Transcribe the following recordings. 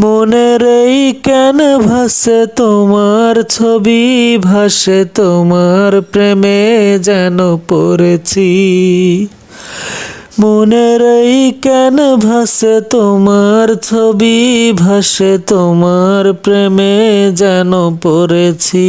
মনের এই কেন ভাসে? তোমার ছবি ভাসে, তোমার প্রেমে যেন পড়েছি। মনের এই কেন ভাসে? তোমার ছবি ভাসে, তোমার প্রেমে যেন পড়েছি।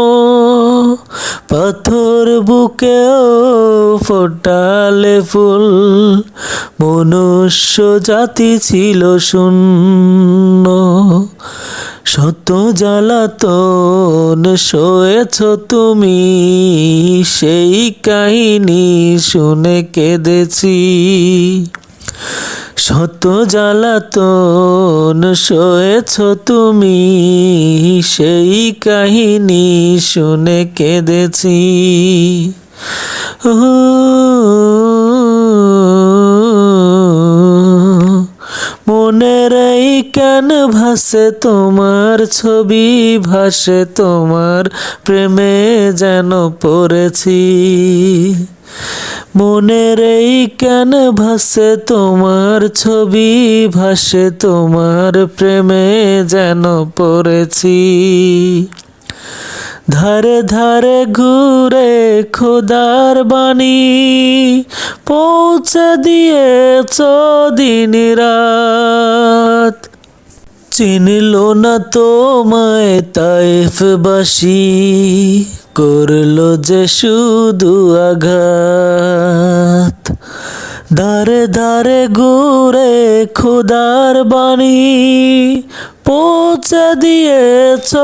পাথর বুকেও ফোটালে ফুল, মনুষ্য জাতি ছিল শূন্য। শত জ্বালাতন সয়েছ তুমি, সেই কাহিনী শুনে কেঁদেছি। শত জ্বালাতন সয়েছ তুমি, সেই কাহিনী শুনে কেঁদেছি। মনের এই কেন ভাসে তোমার ছবি, ভাসে তোমার প্রেমে যেন পড়েছি। মনের এই কেন ভাসে? তোমার ছবি ভাসে, তোমার প্রেমে যেন পড়েছি। ধারে ধারে ঘুরে খোদার বাণী পৌঁছে দিয়েছ দিন রাত চিনল না তোমায় তাইফবাসী করল যে শুধু আঘাত। দারে দারে ঘুরে খোদার বাণী পৌঁছে দিয়েছ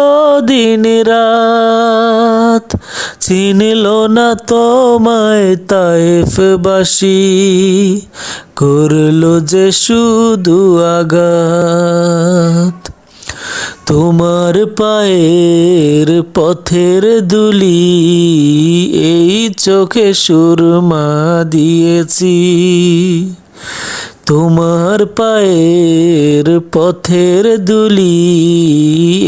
দিন রাত। চিনল না তোমায় তাইফবাসী, করল যে শুধু আঘাত। তোমার পায়ের পথের দুলি এই চোখে সুরমা দিয়েছি। তোমার পায়ের পথের দুলি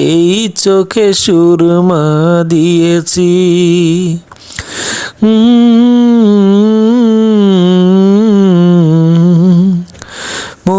এই চোখে সুরমা দিয়েছি। উম